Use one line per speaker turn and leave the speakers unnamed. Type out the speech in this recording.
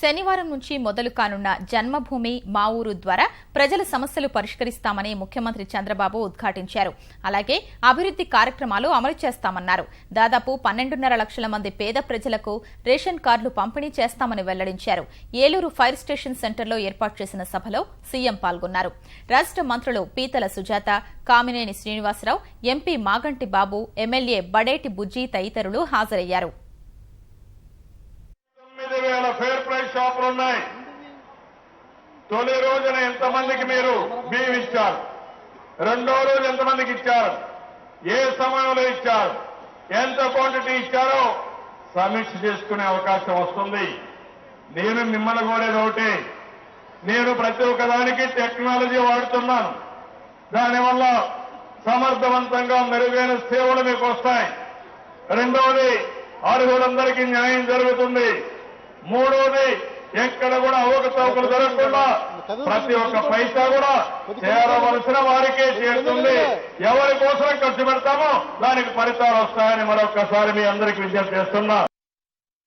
శనివారం నుంచి మొదలు కానున్న జన్మభూమి మా ఊరు ద్వారా ప్రజల సమస్యలు పరిష్కరిస్తామని ముఖ్యమంత్రి చంద్రబాబు ఉద్ఘాటించారు. అలాగే అభివృద్ది కార్యక్రమాలు అమలు చేస్తామన్నారు. దాదాపు పన్నెండున్నర లక్షల మంది పేద ప్రజలకు రేషన్ కార్డులు పంపిణీ చేస్తామని వెల్లడించారు. ఏలూరు ఫైర్ స్టేషన్ సెంటర్లో ఏర్పాటు చేసిన సభలో సీఎం పాల్గొన్నారు. రాష్ట మంత్రులు పీతల సుజాత కామినేని శ్రీనివాసరావు ఎంపీ మాగంటి బాబు ఎమ్మెల్యే బడేటి బుజ్జి తదితరులు హాజరయ్యారు.
షాపులు ఉన్నాయి. తొలి రోజున ఎంతమందికి మీరు బియ్యం ఇచ్చారు? రెండో రోజు ఎంతమందికి ఇచ్చారు? ఏ సమయంలో ఇచ్చారు? ఎంత క్వాంటిటీ ఇచ్చారో సమీక్ష చేసుకునే అవకాశం వస్తుంది. నేను మిమ్మల్ని కోరేది ఒకటి నేను ప్రతి ఒక్కదానికి టెక్నాలజీ వాడుతున్నాను. దానివల్ల సమర్థవంతంగా మెరుగైన సేవలు మీకు వస్తాయి. రెండవది అర్హులందరికీ న్యాయం జరుగుతుంది. మూడోది ఎక్కడ కూడా అవకతవకలు జరగకుండా ప్రతి ఒక్క పైసా కూడా చేరవలసిన వారికే చేరుతుంది. ఎవరి కోసం ఖర్చు పెడతామో దానికి ఫలితాలు వస్తాయని మరొకసారి మీ అందరికీ విజ్ఞప్తి చేస్తున్నా.